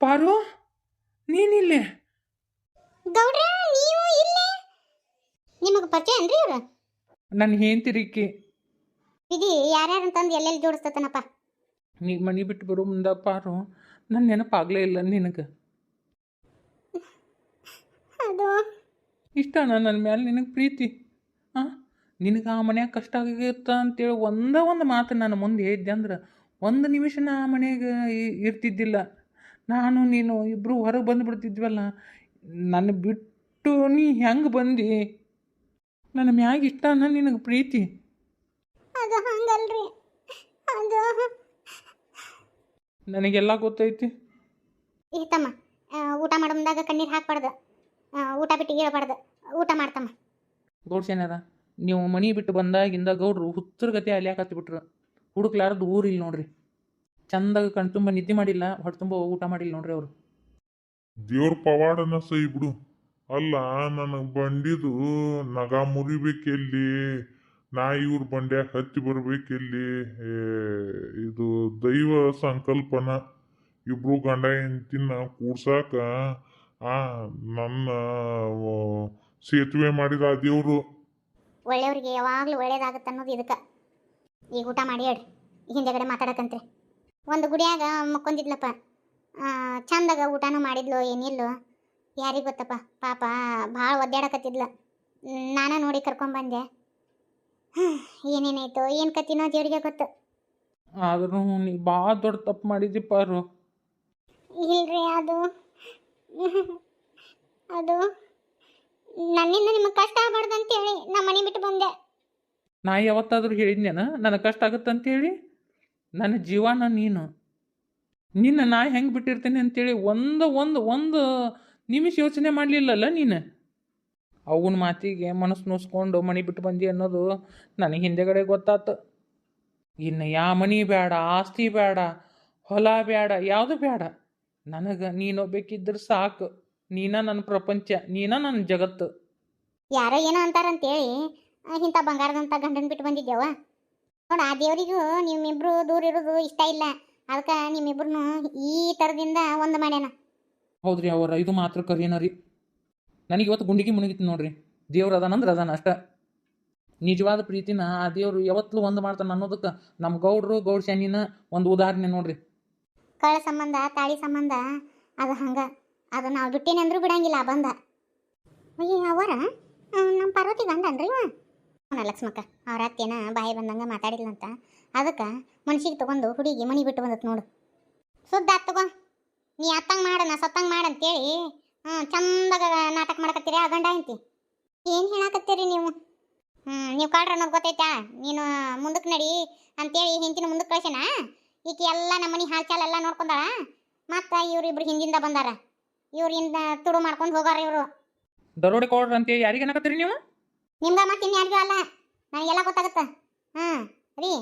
ಪಾರು ನೀನಿಲ್ಲೇ? ಗೌಡ್ರ ನೀವು ಇಲ್ಲೇ? ನಿಮಗೆ ಪರಿಚಯ ಏನ್ರಿ ಇವ್ರು? ನನ್ನ ಹೆಂತಿರಿಕಿ ವಿಧಿ ಯಾರ್ಯಾರು ಅಂತಂದು ಎಲ್ಲೆಲ್ಲಿ ಜೋಡಿಸ್ತತನಪ್ಪ? ನೀ ಮನೆ ಬಿಟ್ಟು ಬರೋ ಮುಂದೆ ಪಾರು ನನ್ನ ನೆನಪಾಗ್ಲೇ ಇಲ್ಲ ನಿನಗೆ. ಅದು. ಇಷ್ಟನಾ ನನ್ನ ಮೇಲೆ ನಿನಗೆ ಪ್ರೀತಿ? ಹಾಂ ನಿನಗೆ ಆ ಮನ್ಯಾಗ ಕಷ್ಟ ಆಗಿರುತ್ತ ಅಂತೇಳಿ ಒಂದೇ ಒಂದು ಮಾತು ನನ್ನ ಮುಂದೆ ಹೇಳಿದ್ದೆ ಅಂದ್ರೆ ಒಂದು ನಿಮಿಷ ನಾ ಆ ಮನೆಗೆ ಇರ್ತಿದ್ದಿಲ್ಲ. ನಾನು ನೀನು ಇಬ್ಬರು ಹೊರಗೆ ಬಂದುಬಿಡ್ತಿದ್ವಲ್ಲ ನನ್ನ ಬಿಟ್ಟು ನೀ ಹೆಂಗೆ ಬಂದು? ನನ್ನ ಮ್ಯಾಗ ಇಷ್ಟನ ನಿನಗೆ ಪ್ರೀತಿ? ಅದು ಹಂಗಲ್ರಿ. ಅದು. ನನಗೆಲ್ಲ ಗೊತ್ತೈತಿ. ಈ ತಮ್ಮ ಆ, ಊಟ ಮಾಡೋ ಮುಂದಾಗ ಕಣ್ಣೀರು ಹಾಕ್ಬಾರ್ದು. ಆ, ಊಟ ಬಿಟ್ಟು ಇರಬಾರ್ದು. ಊಟ ಮಾಡ್ತಮ್ಮ ಗೌಡ್ಸೇನಾರ ನೀವು ಮನೆ ಬಿಟ್ಟು ಬಂದಾಗಿಂದ ಗೌಡ್ರು ಹುತ್ತರ ಗತಿ ಅಲ್ಯಾಕತ್ತಿ ಬಿಟ್ರು ಹುಡುಕ್ಲಾರ್ದು ಊರಿಲ್ಲ ನೋಡ್ರಿ. ಚಂದಾಗ ಕಣ್ ತುಂಬ ನಿದ್ದೆ ಮಾಡಿಲ್ಲ ಹೊಟ್ಟೆ ತುಂಬ ಊಟ ಮಾಡಿಲ್ಲ ನೋಡ್ರಿ ಅವರು. ದೇವ್ರ ಪವಾಡನ ಸೈ ಬಿಡು. ಅಲ್ಲ ನನಗೆ ಬಂಡಿದು ನಗ ಮುರಿಬೇಕೆಲ್ಲಿ? ನಾ ಇವ್ರ ಬಂಡ್ಯಾಗ ಹತ್ತಿ ಬರ್ಬೇಕೆಲ್ಲಿ? ಏ, ಇದು ದೈವ ಸಂಕಲ್ಪನ. ಇಬ್ರು ಗಂಡ ಹೆಂಡತಿನ ಕೂಡ್ಸಾಕ ಆ ನನ್ನ ಸೇತುವೆ ಮಾಡಿದ ಆ ದೇವ್ರು. ಒಳ್ಳೆಯವ್ರಿಗೆ ಯಾವಾಗಲೂ ಒಳ್ಳೇದಾಗತ್ತೆ ಅನ್ನೋದು ಇದಕ್ಕೆ. ಈಗ ಊಟ ಮಾಡಿ ಹೇಳ್ರಿ ಹಿಂದೆಗಡೆ ಮಾತಾಡಕಂತ್ರಿ. ಒಂದು ಗುಡಿಯಾಗ ಮಕ್ಕೊಂದಿದ್ಲಪ್ಪ. ಚಂದಾಗ ಊಟನೂ ಮಾಡಿದ್ಲು ಏನಿಲ್ಲೋ. ಯಾರಿಗೆ ಗೊತ್ತಪ್ಪ ಪಾಪ ಭಾಳ ಒದ್ದಾಡಕತ್ತಿದ್ಲ. ನಾನು ನೋಡಿ ಕರ್ಕೊಂಬಂದೆ ಏನೇನಾಯ್ತು ಏನು ಕತ್ತಿನೋ ದೇವ್ರಿಗೆ ಗೊತ್ತು. ಆದ್ರೂ ನೀ ಭಾಳ ದೊಡ್ಡ ತಪ್ಪು ಮಾಡಿದ್ದಿ ಪಾರು ಇಲ್ರಿ ಅದು. ಅದು. ನನ್ನಿಂದ ನಿಮಗೆ ಕಷ್ಟ ಆಗಬಾರ್ದು ಅಂತೇಳಿ ನಮ್ಮ ಮನೆ ಬಿಟ್ಟು ಬಂದೆ. ನಾ ಯಾವತ್ತಾದ್ರೂ ಹೇಳಿದ್ನೇನ? ನನಗೆ ಕಷ್ಟ ಆಗುತ್ತೆ ಅಂತೇಳಿ ನನ್ನ ಜೀವನ ನೀನು. ನಿನ್ನ ನಾ ಹೆಂಗೆ ಬಿಟ್ಟಿರ್ತೇನೆ ಅಂತೇಳಿ ಒಂದು ಒಂದು ಒಂದು ನಿಮಿಷ ಯೋಚನೆ ಮಾಡಲಿಲ್ಲಲ್ಲ ನೀನು? ಅವನ ಮಾತಿಗೆ ಮನಸ್ಸು ನೋಸ್ಕೊಂಡು ಮನೆ ಬಿಟ್ಟು ಬಂದಿ ಅನ್ನೋದು ನನಗೆ ಹಿಂದೆಗಡೆ ಗೊತ್ತಾತು. ಇನ್ನು ಯಾ ಮನಿ ಬೇಡ, ಆಸ್ತಿ ಬೇಡ, ಹೊಲ ಬೇಡ, ಯಾವುದು ಬೇಡ. ನನಗೆ ನೀನೊಬ್ಬೇಕಿದ್ರೆ ಸಾಕು. ನೀನ ನನ್ನ ಪ್ರಪಂಚ, ನೀನ ನನ್ನ ಜಗತ್ತು. ಯಾರೋ ಏನೋ ಅಂತಾರಂತೇಳಿ. ಇಂಥ ಬಂಗಾರದಂಥ ಗಂಡನ ಬಿಟ್ಟು ಬಂದಿದ್ದೇವ ನೋಡ ಆ ದೇವರಿಗೂ ನಿಮ್ಮಿಬ್ರು ದೂರ ಇರೋದು ಇಷ್ಟ ಇಲ್ಲ. ಅದಕ್ಕೆ ನಿಮ್ಮಿಬ್ರು ಈ ತರದಿಂದ ಒಂದು ಮಾಡ್ಯಾನ. ಹೌದ್ರಿ ಅವರ ಇದು ಮಾತ್ರ ಕರಿಯನ ರೀ. ನನಗೆ ಇವತ್ತು ಗುಂಡಿಗೆ ಮುಣಗಿತ್ತು ನೋಡ್ರಿ. ದೇವ್ರು ಅದಾನಂದ್ರೆ ಅದಾನ ಅಷ್ಟ. ನಿಜವಾದ ಪ್ರೀತಿನ ಆ ದೇವ್ರು ಯಾವತ್ತೂ ಒಂದು ಮಾಡ್ತಾನೆ ಅನ್ನೋದಕ್ಕೆ ನಮ್ಮ ಗೌಡ್ರು ಗೌಡ್ ಶಾನಿನ ಒಂದು ಉದಾಹರಣೆ ನೋಡ್ರಿ. ಕಳ ಸಂಬಂಧ ತಾಳಿ ಸಂಬಂಧ ಅದು ಹಂಗ. ಅದು ನಾವು ಬಿಟ್ಟೇನೆ ಅಂದ್ರೂ ಬಿಡಂಗಿಲ್ಲ ಬಂದ. ಅಯ್ಯ ಅವರ? ನಮ್ಮ ಪಾರ್ವತಿ ಗಂಡನ್ರಿ ಇವ? ಅವನ ಲಕ್ಷ್ಮಕ್ಕ ಅವ್ರ ಅತ್ತೇನ ಬಾಯಿ ಬಂದಂಗೆ ಮಾತಾಡಿದ್ಲಂತ. ಅದಕ್ಕೆ ಮನ್ಸಿಗೆ ತಗೊಂಡು ಹುಡುಗಿ ಮನಿ ಬಿಟ್ಟು ಬಂದತ್ ನೋಡು. ಸುದ್ದ ತಗೋ. ನೀ ಅತ್ತಂಗೆ ಮಾಡನ, ಸತ್ತಂಗೆ ಮಾಡ ಅಂತೇಳಿ ಹ್ಞೂ ಚಂದಾಗ ನಾಟಕ ಮಾಡಕತ್ತೀರಿ ಆ ಗಂಡ ಅಂತಿ ಏನು ಹೇಳಕತ್ತೀರಿ ನೀವು? ಹ್ಞೂ ನೀವು ಕಾಡ್ರ ಅನ್ನೋದು ಗೊತ್ತೈತಾ? ನೀನು ಮುಂದಕ್ಕೆ ನಡಿ ಅಂತೇಳಿ ಹಿಂದಿನ ಮುಂದಕ್ಕೆ ಕಳ್ಸೇನ ಈಕೆ ಎಲ್ಲ ನಮ್ಮ ಮನೆ ಹಾಲ್ಚಾಲ್ ಎಲ್ಲ ನೋಡ್ಕೊಂಡಾಳ? ಮತ್ತು ಇವ್ರಿಬ್ರು ಹಿಂದಿಂದ ಬಂದಾರ. ಇವ್ರಿಂದ ತುಡು ಮಾಡ್ಕೊಂಡು ಹೋಗಾರ ಇವರು. ದರೋಡೆ ಕೊಡ್ರಿ ಅಂತೇಳಿ ಯಾರಿಗೆ ಏನಕತ್ತೀರಿ ನೀವು? ನಿಮ್ಗೆ ಮತ್ತೆ ಇನ್ಯಾರಿಗೂ ಅಲ್ಲ. ನನಗೆಲ್ಲ ಗೊತ್ತಾಗುತ್ತೆ. ಹಾಂ ರೀ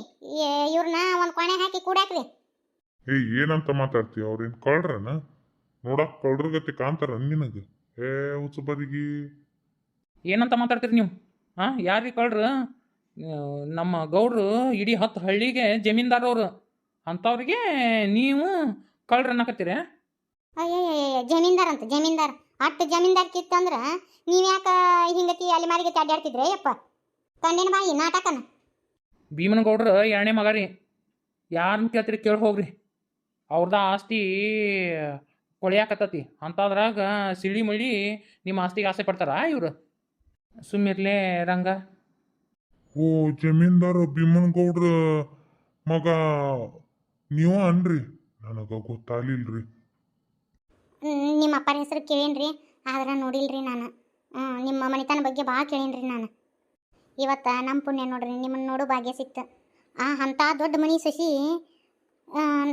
ಇವ್ರನ್ನ ಒಂದು ಕೋಣೆ ಹಾಕಿ ಕೂಡಾಕ್ರಿ ಏ ಏನಂತ ಮಾತಾಡ್ತೀವಿ ಅವ್ರೇನು ಕಳ್ರನ ನೋಡಕ್ ಕಳ್ರ ಗತಿ ಕಾಣ್ತಾರ ನಿನಗೆ. ಏ ಉಚ್ಚಬರಿಗೆ ಏನಂತ ಮಾತಾಡ್ತೀರಿ ನೀವು? ಹಾಂ ಯಾರಿಗೆ ಕಳ್ರು ನಮ್ಮ ಗೌಡ್ರು ಇಡೀ ಹತ್ತು ಹಳ್ಳಿಗೆ ಜಮೀನ್ದಾರವ್ರು. ಅಂಥವ್ರಿಗೆ ನೀವು ಕಳ್ರು ಅನ್ನಕತ್ತೀರ ಅಯ್ಯಯ್ಯ ಜಮೀನ್ದಾರ್ ಅಂತ ಜಮೀನ್ದಾರ್. ಅಟ್ಟು ಜಮೀನ್ದಾರ್ ಕಿತ್ತಂದ್ರೆ ನೀವು ಯಾಕೆ ಹಿಂಗತಿ ಅಲ್ಲಿ ಮಾರಿಗೆ ಅಡ್ಡಾಡ್ತಿದ್ರೆ ಯಪ್ಪ ಕಂಡೇನ ಬಾಯಿ ನಾಟಕನ? ಭೀಮನ್ ಗೌಡ್ರ ಎರಡನೇ ಮಗ ರೀ. ಯಾರನ್ನ ಕೇಳ್ತೀರಿ ಕೇಳಿ ಹೋಗ್ರಿ. ಅವ್ರದ ಆಸ್ತಿ ಕೊಳೆಯಾಕತ್ತತಿ. ಅಂಥದ್ರಾಗ ಸಿಳಿ ಮುಳ್ಳಿ ನಿಮ್ಮ ಆಸ್ತಿಗೆ ಆಸೆ ಪಡ್ತಾರಾ ಇವರು? ಸುಮ್ಮಿರ್ಲೇ ರಂಗ. ಓ ಜಮೀನ್ದಾರ ಭೀಮನ್ ಗೌಡ್ರ ಮಗ ನೀವ ಅನ್ರಿ. ನನಗ ಗೊತ್ತಾಗ್ಲಿಲ್ರಿ. ಹ್ಮ್, ನಿಮ್ಮ ಅಪ್ಪನ ಹೆಸರು ಕೇಳೇನ್ರಿ. ಆದ್ರೆ ನೋಡಿಲ್ರಿ ನಾನು. ನಿಮ್ಮ ಮನೆತನ ಬಗ್ಗೆ ಭಾಳ ಕೇಳೇನ್ರಿ ನಾನು. ಇವತ್ತು ನಮ್ಮ ಪುಣ್ಯ ನೋಡ್ರಿ ನಿಮ್ಮನ್ನು ನೋಡೋ ಭಾಗ್ಯ ಸಿಕ್ತು. ಆ ಅಂಥ ದೊಡ್ಡ ಮನೆ ಸಸಿ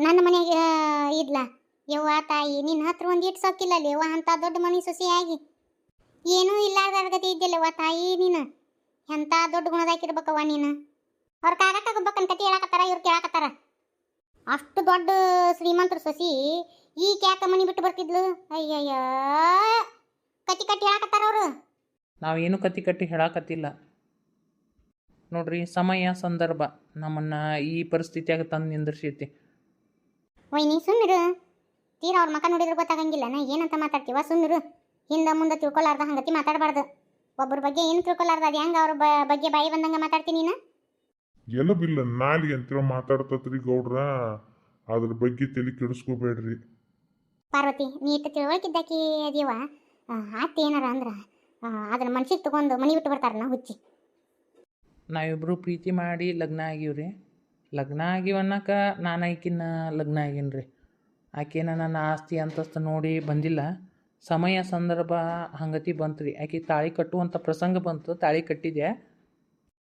ನನ್ನ ಮನೆಗೆ ಇದ್ಲ. ಯವ್ವ, ತಾಯಿ, ನಿನ್ನ ಹತ್ರ ಒಂದು ಇಟ್ಟು ಸೊಕ್ಕಿಲ್ಲ ಅಲ್ಲಿ. ಯವ್ವ ಅಂಥ ದೊಡ್ಡ ಮನೆ ಸಸಿ ಆಗಿ. ಏನೂ ಇಲ್ಲಾರ್ದ ಗತಿ ಇದ್ದಿಲ್ಲವ್ವ, ತಾಯಿ ನೀನು. ಎಂಥ ದೊಡ್ಡ ಗುಣದಾಕಿರ್ಬೇಕವ್ವ ನೀನು. ಅವ್ರ ಕಾಗಕ್ಕ ಕೇಳಾಕತ್ತಾರ ಇವ್ರು ಕೇಳಕತ್ತಾರ. ಅಷ್ಟು ದೊಡ್ಡ ಶ್ರೀಮಂತರ ಸೊಸಿ ಈಗ ಯಾಕೆ ಮನೆ ಬಿಟ್ಟು ಬರ್ತಿದ್ಲು? ಅಯ್ಯಯ್ಯ. ಕತ್ತಿ ಕಟ್ಟಿ ಹೇಳಕತ್ತಾರ ಅವರು? ನಾವೇನು ಕತ್ತಿ ಕಟ್ಟಿ ಹೇಳಾಕತ್ತಿಲ್ಲ. ನೋಡ್ರಿ ಸಮಯ ಸಂದರ್ಭ ನಮ್ಮನ್ನ ಈ ಪರಿಸ್ಥಿತಿಯಾಗ ತಂದು ನಿಂದರ್ಸೈತಿ ಓಯ್ ನೀ ಸುಮ್ಮಿರು ತೀರಾ ಅವ್ರ ಮಕ್ಕ ನೋಡಿದ್ರೆ ಗೊತ್ತಾಗಂಗಿಲ್ಲ. ನಾ ಏನಂತ ಮಾತಾಡ್ತೀವ? ಸುಮ್ಮರು ಹಿಂದೆ ಮುಂದೆ ತಿಳ್ಕೊಲಾರ್ದ ಹಂಗತಿ ಮಾತಾಡಬಾರ್ದು. ಒಬ್ಬರ ಬಗ್ಗೆ ಏನು ತಿಳ್ಕೊಲಾರ್ದ? ಅದು ಹೆಂಗೆ ಅವ್ರ ಬಗ್ಗೆ ಬಾಯಿ ಬಂದಂಗೆ ಮಾತಾಡ್ತೀನಿ ನೀನು? ಎಲಬಿಲ್ಲ ನಾಲಿಗೆ ಅಂತೇಳಿ ಮಾತಾಡ್ತತ್ರಿ ಗೌಡ್ರ. ಅದ್ರ ಬಗ್ಗೆ ತಲೆ ಕೆಡಿಸ್ಕೋಬೇಡ್ರಿ. ಪಾರ್ವತಿ, ನೀ ಇಟ್ಟು ತಿಳುವಳಿಕಿದ್ದಾಕಿ ಅದೀವ? ಏನಾರ ಅಂದ್ರೆ ಅದನ್ನ ಮನ್ಸಿಗೆ ತಗೊಂಡು ಮನೆ ಬಿಟ್ಟು ಬರ್ತಾರನ ಹುಚ್ಚಿ. ನಾವಿಬ್ಬರು ಪ್ರೀತಿ ಮಾಡಿ ಲಗ್ನ ಆಗಿವ್ರಿ. ಲಗ್ನ ಆಗಿವನ್ನಕ ನಾನು ಆಕಿನ ಲಗ್ನ ಆಗೀನಿ ರೀ ಆಕೆನ ನನ್ನ ಆಸ್ತಿ ಅಂತಸ್ತು ನೋಡಿ ಬಂದಿಲ್ಲ. ಸಮಯ, ಸಂದರ್ಭ, ಹಂಗತಿ ಬಂತು ರೀ ಆಕೆ ತಾಳಿ ಕಟ್ಟುವಂಥ ಪ್ರಸಂಗ ಬಂತು, ತಾಳಿ ಕಟ್ಟಿದೆ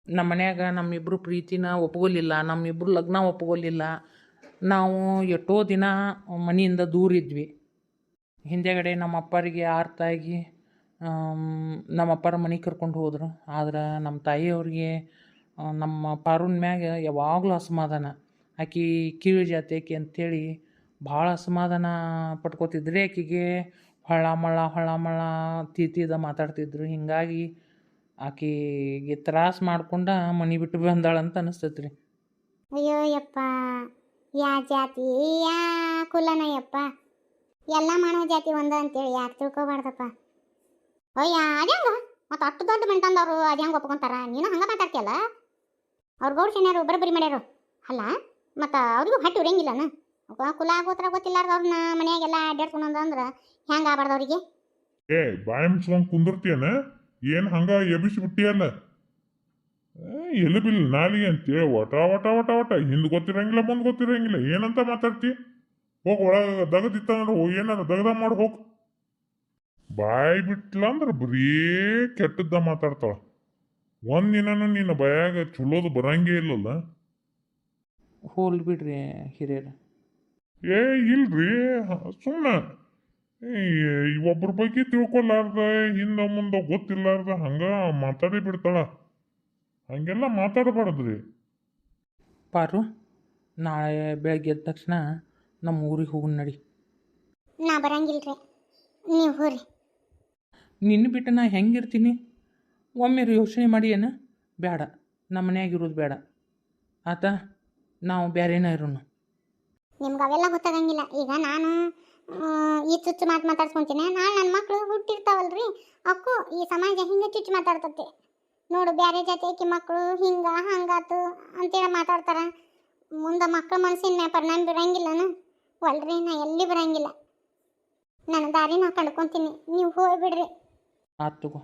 ನಮ್ಮ ಮನ್ಯಾಗ ನಮ್ಮಿಬ್ರು ಪ್ರೀತಿನ ಒಪ್ಕೊಲಿಲ್ಲ ನಮ್ಮಿಬ್ಬರು ಲಗ್ನ ಒಪ್ಕೊಲಿಲ್ಲ ನಾವು ಎಷ್ಟೋ ದಿನ ಮನೆಯಿಂದ ದೂರ ಇದ್ವಿ ಹಿಂದೆಗಡೆ ನಮ್ಮ ಅಪ್ಪರಿಗೆ ಆರ್ತಾಗಿ ನಮ್ಮ ಅಪ್ಪರ ಮನೆಗೆ ಕರ್ಕೊಂಡು ಹೋದರು. ಆದ್ರೆ ನಮ್ಮ ತಾಯಿಯವ್ರಿಗೆ ನಮ್ಮ ಪಾರುನ್ ಮ್ಯಾಗ ಯಾವಾಗಲೂ ಅಸಮಾಧಾನ. ಆಕೆ ಕೀಳು ಜಾತಿ ಆಕೆ ಅಂಥೇಳಿ ಭಾಳ ಅಸಮಾಧಾನ ಪಟ್ಕೋತಿದ್ರಿ. ಆಕೆಗೆ ಹೊಳ್ಳ ಮಳ್ಳ ಹೊಳ್ಳ ಮಳ್ಳ ತೀತಿದ ಮಾತಾಡ್ತಿದ್ರು. ಹೀಗಾಗಿ ಆಕೆಗೆ ತ್ರಾಸ ಮಾಡ್ಕೊಂಡ ಮನೆ ಬಿಟ್ಟು ಬಂದಾಳಂತ ಅನಿಸ್ತೈತೆ ರೀ ಅಯ್ಯೋ ಯಪ್ಪ, ಯಾ ಜಾತಿ, ಯಾ ಕುಲನ ಯಪ್ಪ. ಎಲ್ಲ ಮಾನವ ಜಾತಿ ಒಂದ ಅಂತೇಳಿ, ಯಾಕೆ ತಿಳ್ಕೊಬಾರ್ದಪ್ಪ? ಅಯ್ಯ ಅದ್ಯಾಂಗ ಮತ್ತು ಅಷ್ಟು ದೊಡ್ಡ ಮೆಂಟಂದವರು ಅದ್ಯಾಂಗ ಒಪ್ಕೊಂತಾರ? ನೀನು ಹಂಗೆ ಮಾತಾಡ್ತಿಯಲ್ಲ? ಅವ್ರ ಗೌಡ ಶನಿಯಾರು ಬರೋಬ್ಬರಿ ಮಾಡ್ಯಾರು ಅಲ್ಲ, ಮತ್ತು ಅವ್ರಿಗೂ ಹಟ್ಟಿ ಉರಿಯಂಗಿಲ್ಲನ ಕುಲ ಆಗೋತ್ರ ಗೊತ್ತಿಲ್ಲಾರ್ದ ಅವ್ರನ್ನ ಮನ್ಯಾಗೆಲ್ಲ ಅಡ್ಡಾಡ್ಕೊಂಡು ಅಂದ್ರೆ ಹೆಂಗೆ ಆಗ್ಬಾರ್ದು ಅವರಿಗೆ? ಏ, ಬಾಯಿ ಮುಚ್ಕೊಂಡ್ ಕುಂದಿರ್ತೀಯನ? ಏನ್ ಹಂಗ ಎಬಿಸಿ ಬಿಟ್ಟಿಯಲ್ಲ? ಎಲಬಿಲ್ಲ ನಾಲಿಗೆ ಅಂತೇಳಿ ಒಟ ಒಟ ಒಟ ಒಟ ಹಿಂದ್ ಗೊತ್ತಿರಂಗಿಲ್ಲ, ಮುಂದ್ ಗೊತ್ತಿರಂಗಿಲ್ಲ, ಏನಂತ ಮಾತಾಡ್ತಿ? ಹೋಗ್ ಒಳಗ ದಗದಿತ್ತ ನೋಡು ಏನಾರ ದಗದ ಮಾಡಿ ಹೋಗ್. ಬಾಯಿ ಬಿಟ್ಲ ಅಂದ್ರೆ ಬರೀ ಕೆಟ್ಟದ್ದ ಮಾತಾಡ್ತಾಳ. ಒಂದಿನ ನಿನ್ನ ಬಾಯಾಗ ಚಲೋದು ಬರಂಗೇ ಇಲ್ಲಲ್ಲ? ಹೋಲ್ ಬಿಡ್ರಿ ಹಿರಿಯರ. ಏ ಇಲ್ರಿ. ಸುಮ್ಮನೆ ಒಬ್ಬರ ಬಗ್ಗೆ ತಿಳ್ಕೊಲಾರ್ದ ಹಿಂದ ಮುಂದ ಗೊತ್ತಿಲ್ಲಾರ್ದ ಹಂಗ ಮಾತಾಡಿ ಬಿಡ್ತಾಳ. ಹಂಗೆಲ್ಲ ಮಾತಾಡಬಾರ್ದ್ರಿ. ಪಾರು ನಾಳೆ ಬೆಳಗ್ಗೆ ಎದ್ದ ತಕ್ಷಣ ನಮ್ಮ ಊರಿಗೆ ಹೋಗಿ ನಡಿ. ನಾ ಬರಂಗಿಲ್ರಿ. ನೀವು ಹೋರಿ ನಿನ್ನ ಬಿಟ್ಟು ನಾ ಹೆಂಗಿರ್ತೀನಿ? ಒಮ್ಮೆ ಯೋಚನೆ ಮಾಡಿ ಏನು? ಬೇಡ ನಮ್ಮ ಮನ್ಯಾಗ ಇರೋದು ಬೇಡ ಆತ ನಾವು ಬೇರೆನ ಇರೋಣ ನಿಮ್ಗೆ ಅವೆಲ್ಲ ಗೊತ್ತಾಗಂಗಿಲ್ಲ. ಈಗ ನಾನು ಆ, ಈ ಚುಚ್ಚು ಮಾತು ಮಾತಾಡ್ಸ್ಕೊಂತೀನಿ. ನಾಳೆ ನನ್ನ ಮಕ್ಕಳು ಹುಟ್ಟಿರ್ತಾವಲ್ರಿ. ಅಕ್ಕು ಈ ಸಮಾಜ ಹಿಂಗೆ ಚುಚ್ಚು ಮಾತಾಡ್ತತೆ. ನೋಡು ಬೇರೆ ಜಾತಿ ಆಕಿ ಮಕ್ಕಳು ಹಿಂಗ ಹಂಗಾತು ಅಂತೇಳಿ ಮಾತಾಡ್ತಾರ. ಮುಂದೆ ಮಕ್ಕಳ ಮನಸ್ಸಿನ ಮ್ಯಾಗ ಪರಿಣಾಮ ಬರಂಗಿಲ್ಲನ ಒಲ್ರಿ ನಾ ಎಲ್ಲಿ ಬರಂಗಿಲ್ಲ. ನನ್ನ ದಾರಿ ನಾ ಕಂಡ್ಕೊಂತೀನಿ. ನೀವು ಹೋಗ್ಬಿಡ್ರಿ ಆತು ತಗೋ.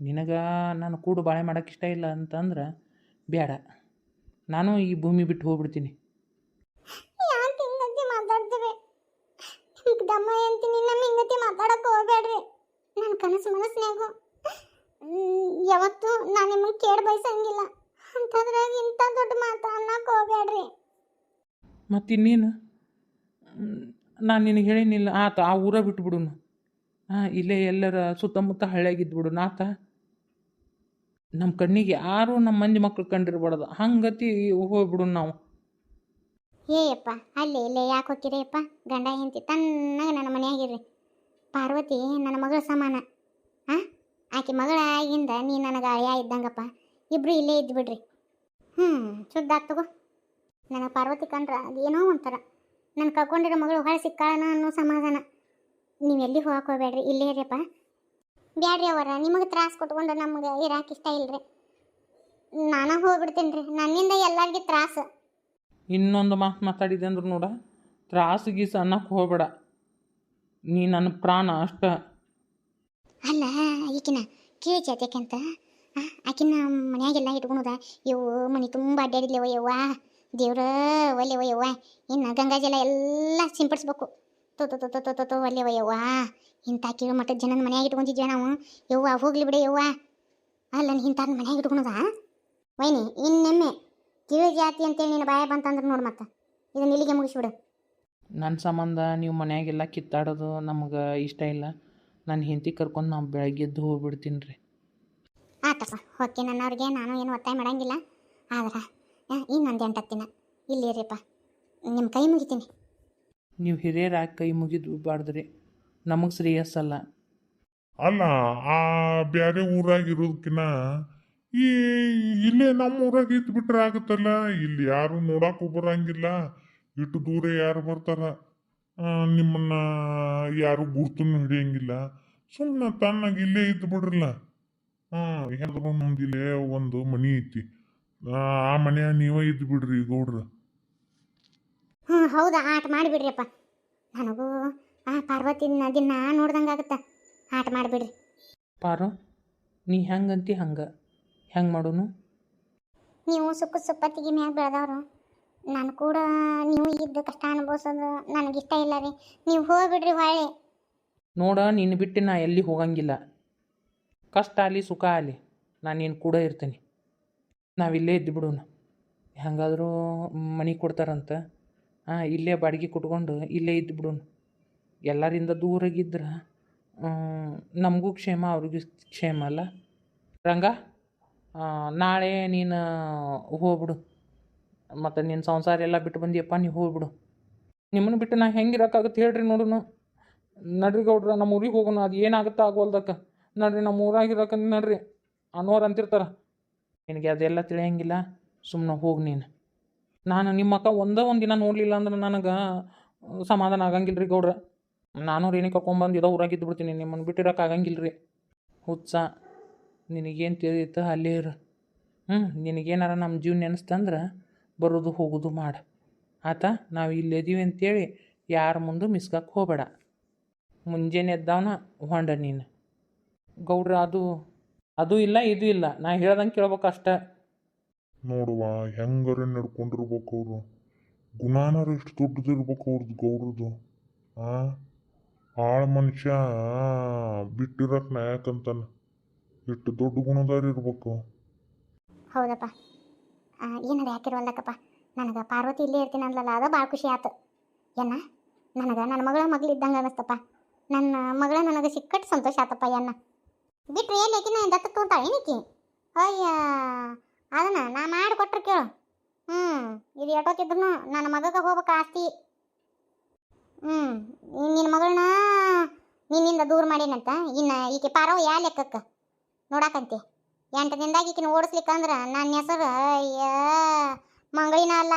ನಿನಗೆ ನಾನು ಕೂಡು ಬಾಳೆ ಮಾಡೋಕೆ ಇಷ್ಟ ಇಲ್ಲ ಅಂತಂದ್ರೆ ಬೇಡ ನಾನು ಈ ಭೂಮಿ ಬಿಟ್ಟು ಹೋಗ್ಬಿಡ್ತೀನಿ. ಯಾಕೆ ಮಾತಾಡ್ತೀವಿ? ಮಾತಾಡ್ತೀರಿ ದಮ್ಮ ಅಂತೀನಿ ನಮ್ಮ ಹಿಂಗತಿ ಮಾತಾಡಕ್ಕೆ ಹೋಗ್ಬೇಡ್ರಿ. ನನ್ನ ಕನಸು ಮನಸ್ಸಿನಾಗು ಯಾವತ್ತು ನಾನು ನಿಮಗೆ ಕೇಳಿ ಬಯಸಂಗಿಲ್ಲ. ಅಂತಂದ್ರೆ ಇಂಥ ದೊಡ್ಡ ಮಾತು ಅನ್ನಕ್ಕೆ ಹೋಗ್ಬೇಡ್ರಿ ಮತ್ತು ಇನ್ನೇನು ನಾನು ನಿನಗೆ ಹೇಳಿನಿಲ್ಲ ಆತ, ಆ ಊರ ಬಿಟ್ಬಿಡುನು. ಹಾಂ ಇಲ್ಲೇ ಎಲ್ಲರ ಸುತ್ತಮುತ್ತ ಹಳ್ಳಿಯಾಗಿದ್ದು ಆತ ನಮ್ಮ ಕಣ್ಣಿಗೆ ಯಾರು ನಮ್ಮ ಮಂದಿ ಮಕ್ಳು ಕಂಡಿರ್ಬಾರ್ದು. ಹಂಗತಿ ಹೋಗ್ಬಿಡು ನಾವು. ಏಯಪ್ಪ ಅಲ್ಲಿ, ಇಲ್ಲೇ ಯಾಕೆ ಹೋಗ್ತೀರಪ್ಪ ಗಂಡ, ಹೆಂಡತಿ ತನ್ನಾಗ ನನ್ನ ಮನೆಯಾಗಿರ್ರಿ ಪಾರ್ವತಿ, ನನ್ನ ಮಗಳ ಸಮಾನ. ಆ, ಆಕೆ ಮಗಳಾಗಿಂದ ನೀ ನನಗೆ ಅಳಿಯ ಇದ್ದಂಗಪ್ಪ. ಇಬ್ಬರು ಇಲ್ಲೇ ಇದ್ದು ಬಿಡ್ರಿ ಹ್ಞೂ ಶುದ್ಧ ಆಗ್ತಗೋ ನನಗೆ ಪಾರ್ವತಿ ಕಂಡ್ರೆ ಅದೇನೋ ಒಂಥರ. ನನ್ನ ಕಳ್ಕೊಂಡಿರೋ ಮಗಳು ಹೊರ ಸಿಕ್ಕಾಳನ ಅನ್ನೋ ಸಮಾಧಾನ. ನೀವು ಎಲ್ಲಿ ಹೋಗಕ್ಕೆ ಹೋಗ್ಬೇಡ್ರಿ ಇಲ್ಲೇ ಇರ್ರಿಯಪ್ಪ ಬ್ಯಾಡ್ರಿ ಅವರ ನಿಮಗೆ ತ್ರಾಸ ಕೊಟ್ಕೊಂಡು ನಮ್ಗೆ ಇರಾಕೆ ಇಷ್ಟ ಇಲ್ರಿ. ನಾನು ಹೋಗ್ಬಿಡ್ತೀನಿ ರೀ ನನ್ನಿಂದ ಎಲ್ಲರಿಗೆ ತ್ರಾಸು. ಇನ್ನೊಂದು ಮಾತು ಮಾತಾಡಿದೆ ಅಂದ್ರೆ ನೋಡ ತ್ರಾಸು ಗೀಸು ಅನ್ನಕ್ಕೆ ಹೋಗ್ಬೇಡ. ನೀ ನನ್ನ ಪ್ರಾಣ ಅಷ್ಟ. ಅಲ್ಲ ಈಕಿನ ಕಿವಿ ಅಂತ ಆಕಿನ ಮನ್ಯಾಗೆಲ್ಲ ಇಟ್ಕೊಳೋದ ಯೋ ಮನೆ ತುಂಬ ಅಡ್ಡಾಡಿದ್ಲೇವ ಯವ್ವ. ದೇವ್ರ ಒಲೆ ಒಯ್ಯವ್ವ ಇನ್ನು ಗಂಗಾಜಲ ಎಲ್ಲ ಸಿಂಪಡಿಸ್ಬೇಕು. ತೋ ತೋ ತೋ ತೋ ತೋ ತೋ ಒಯ್ಯವ್ವ ಇಂಥ ಕೀಳು ಮಟ್ಟದ ಜನನ ಮನೆಯಾಗ ಇಟ್ಕೊಂಡಿದ್ವಿ ನಾವು. ಯವ್ವ ಹೋಗ್ಲಿ ಬಿಡಿ ಯವ್ವ. ಅಲ್ಲ ಇಂಥ ಮನೆಯಾಗ ಇಟ್ಕೊಳೋದ? ವೈನಿ ಇನ್ನೆಮ್ಮೆ ಕಿವಿ ಜಾತಿ ಅಂತೇಳಿ ನೀನು ಬಾಯ ಬಂತಂದ್ರೆ ನೋಡು ಮತ್ತೆ. ಇದನ್ನ ಇಲ್ಲಿಗೆ ಮುಗಿಸ್ಬಿಡು ನನ್ನ ಸಂಬಂಧ ನೀವು ಮನೆಯಾಗೆಲ್ಲ ಕಿತ್ತಾಡೋದು ನಮಗೆ ಇಷ್ಟ ಇಲ್ಲ. ನನ್ನ ಹೆಂಡತಿ ಕರ್ಕೊಂಡು ನಾವು ಬೆಳಗ್ಗೆ ಎದ್ದು ಹೋಗ್ಬಿಡ್ತೀನಿ ರೀ. ಆತಪ್ಪ ಓಕೆ ನನ್ನವ್ರಿಗೆ ನಾನು ಏನು ಒತ್ತಾಯ ಮಾಡಂಗಿಲ್ಲ. ಆದ್ರೆ ಇನ್ನೊಂದು ಇಲ್ಲಿ ಇಲ್ಲಿರಿಪ್ಪ ನಿಮ್ಮ ಕೈ ಮುಗಿತೀನಿ. ನೀವು ಹಿರಿಯರಾಗಿ ಕೈ ಮುಗಿದು ಬಾರ್ದ್ರಿ. ನಮಗೆ ಶ್ರೇಯಸ್ಸಲ್ಲ. ಅಲ್ಲ ಆ ಬ್ಯಾರೆ ಊರಾಗ ಇರೋದಕ್ಕಿನ್ನ ಈ ಇಲ್ಲೇ ನಮ್ಮ ಊರಾಗ ಇದ್ದು ಬಿಟ್ರೆ ಆಗುತ್ತಲ್ಲ? ಇಲ್ಲಿ ಯಾರು ನೋಡಕ್ಕೂ ಬರಂಗಿಲ್ಲ ಇಟ್ಟು ದೂರ ಯಾರು ಬರ್ತಾರ? ನಿಮ್ಮನ್ನ ಯಾರು ಗುರ್ತನ್ನು ಹಿಡಿಯಂಗಿಲ್ಲ. ಸುಮ್ಮನೆ ತನ್ನಾಗಿ ಇಲ್ಲೇ ಇದ್ದು ಬಿಡ್ರಲ್ಲ. ಹಾಂ ಏನಾದ್ರು ನಮ್ದು ಇಲ್ಲೇ ಒಂದು ಮನಿ ಐತಿ. ಆ ಮನ್ಯಾಗ ಮನೆಯ ನೀವೇ ಇದ್ದು ಬಿಡ್ರಿ ಗೌಡ್ರ. ಹ್ಞೂ ಹೌದಾ ಆಟ ಮಾಡಿಬಿಡ್ರಿಯಪ್ಪ ನನಗೂ ಆ ಪಾರ್ವತಿನ ದಿನ ನೋಡ್ದಂಗೆ ಆಗುತ್ತೆ. ಆಟ ಮಾಡಿಬಿಡ್ರಿ. ಪಾರು ನೀ ಹೆಂಗಂತಿ ಹಂಗೆ? ಹೆಂಗೆ ಮಾಡೋನು? ನೀವು ಸುಕ್ಕ ಸುಪ್ಪತ್ತಿಗೆ ಮ್ಯಾಗ ಬೆಳೆದವರು. ನಾನು ಕೂಡ ನೀವು ಇದ್ದು ಕಷ್ಟ ಅನುಭವಿಸೋದು ನನಗಿಷ್ಟ ಇಲ್ಲ ರೀ. ನೀವು ಹೋಗ್ಬಿಡ್ರಿ ಹೊಳ್ಳಿ. ನೋಡ ನೀನು ಬಿಟ್ಟು ನಾ ಎಲ್ಲಿ ಹೋಗಂಗಿಲ್ಲ. ಕಷ್ಟ ಆಗಲಿ ಸುಖ ಆಗಲಿ ನಾನು ನೀನು ಕೂಡ ಇರ್ತೀನಿ. ನಾವಿಲ್ಲೇ ಇದ್ದು ಬಿಡೋಣ. ಹೆಂಗಾದರೂ ಮನೆ ಕೊಡ್ತಾರಂತ. ಹಾಂ, ಇಲ್ಲೇ ಬಾಡಿಗೆ ಕೊಟ್ಕೊಂಡು ಇಲ್ಲೇ ಇದ್ದು ಬಿಡೋಣ. ಎಲ್ಲರಿಂದ ದೂರಾಗಿದ್ರೆ ನಮಗೂ ಕ್ಷೇಮ, ಅವ್ರಿಗೂ ಕ್ಷೇಮ ಅಲ್ಲ. ರಂಗ ನಾಳೆ ನೀನು ಹೋಗ್ಬಿಡು. ಮತ್ತು ನಿನ್ನ ಸಂಸಾರ ಎಲ್ಲ ಬಿಟ್ಟು ಬಂದಿಯಪ್ಪ ನೀವು ಹೋಗ್ಬಿಡು. ನಿಮ್ಮನ್ನು ಬಿಟ್ಟು ನಾ ಹೆಂಗಿರೋಕ್ಕಾಗುತ್ತೆ ಹೇಳ್ರಿ ನೋಡೋಣ ನಡ್ರಿ ಗೌಡ್ರ ನಮ್ಮ ಊರಿಗೆ ಹೋಗೋಣ, ಅದು ಏನಾಗುತ್ತೋ ಆಗೋಲ್ದಕ್ಕ. ನಡ್ರಿ ನಮ್ಮ ಊರಾಗಿರೋಕ ನಡ್ರಿ. ಅನ್ನೋರು ಅಂತಿರ್ತಾರೆ. ನಿನಗೆ ಅದೆಲ್ಲ ತಿಳಿಯಂಗಿಲ್ಲ ಸುಮ್ಮನೆ ಹೋಗಿ ನೀನು. ನಾನು ನಿಮ್ಮ ಅಕ್ಕ ಒಂದೇ ಒಂದು ದಿನ ನೋಡಲಿಲ್ಲ ಅಂದ್ರೆ ನನಗೆ ಸಮಾಧಾನ ಆಗಂಗಿಲ್ಲ ರೀ ಗೌಡ್ರ. ನಾನು ರೇಣಿ ಕರ್ಕೊಂಬಂದು ಇದೋ ಊರಾಗಿದ್ದು ಬಿಡ್ತೀನಿ, ನಿಮ್ಮನ್ನು ಬಿಟ್ಟಿರೋಕೆ ಆಗಂಗಿಲ್ಲ ರೀ ಹುಚ್ಚ, ನಿನಗೇನು ತಿಳಿದಿತ್ತು ಅಲ್ಲೇ ಇರು. ಹ್ಞೂ ನಿನಗೇನಾರ ನಮ್ಮ ಜೀವನ ನೆನೆಸ್ತಂದ್ರೆ ಬರೋದು ಹೋಗೋದು ಮಾಡು. ಆತ, ನಾವು ಇಲ್ಲಿದ್ದೀವಿ ಅಂತೇಳಿ ಯಾರ ಮುಂದೆ ಮಿಸ್ಕಕ್ಕೆ ಹೋಗಬೇಡ. ಮುಂಜಾನೆ ಎದ್ದವನ ಹೊಂಡ ನೀನು. ಗೌಡ್ರ, ಅದು ಅದು ಇಲ್ಲ ಇದು ಇಲ್ಲ. ನಾ ಹೇಳ್ದಂಗೆ ಕೇಳ್ಬೇಕು ಅಷ್ಟೇ. ನೋಡುವ ಹೆಂಗಾರ ನಡ್ಕೊಂಡಿರ್ಬೇಕು ಅವರು. ಗುಣಾನಾರ ಎಷ್ಟು ದೊಡ್ಡದಿರ್ಬೇಕು ಅವ್ರದ್ದು ಗೌರವದು ಆ? ಆಳ ಮನುಷ್ಯ ಬಿಟ್ಟಿರಕ್ ನಾಯಕಂತಾನ ಇಷ್ಟು ದೊಡ್ಡ ಗುಣದಾರ ಇರ್ಬೇಕು. ಹೌದಪ್ಪ. ಏನದ ಯಾಕಿರುವಲ್ದಕ್ಕಪ್ಪ ನನಗೆ ಪಾರ್ವತಿ ಇಲ್ಲೇ ಇರ್ತೀನಿ ಅಂದ್ಲಲ್ಲ ಅದು ಭಾಳ ಖುಷಿ ಆತು. ಏನ? ನನಗೆ ನನ್ನ ಮಗಳ ಮಗಳಿದ್ದಂಗೆ ಅನ್ನಿಸ್ತಪ್ಪ ನನ್ನ ಮಗಳ ನನಗೆ ಸಿಕ್ಕಟ್ಟು ಸಂತೋಷ ಆತಪ್ಪ ಎನ್ನ ಬಿಟ್ರೆ ಏನು ಆಕಿನ ದತ್ತ ತೊಗೊಂತಾಳೆ ಏನಕ್ಕೆ? ಅಯ್ಯ, ಅದನ್ನ ನಾ ಮಾಡಿ ಕೊಟ್ರೆ ಕೇಳು. ಹ್ಞೂ ಇದು ಎಟೋತಿದ್ರು ನನ್ನ ಮಗಗೆ ಹೋಗ್ಬೇಕು ಆಸ್ತಿ. ಹ್ಞೂ ನಿನ್ನ ಮಗಳನ್ನ ನಿನ್ನಿಂದ ದೂರ ಮಾಡೀನಂತ? ಇನ್ನು ಈಕೆ ಪಾರವ ಯಾ ಲೆಕ್ಕಕ್ಕೆ? ನೋಡಾಕಂತೆ. ಎಂಟು ದಿನದಾಗ ಈಕಿನ ಓಡಿಸ್ಲಿಕ್ಕಂದ್ರೆ ನನ್ನ ಹೆಸರು ಅಯ್ಯ, ಮಂಗಳಿನ ಅಲ್ಲ.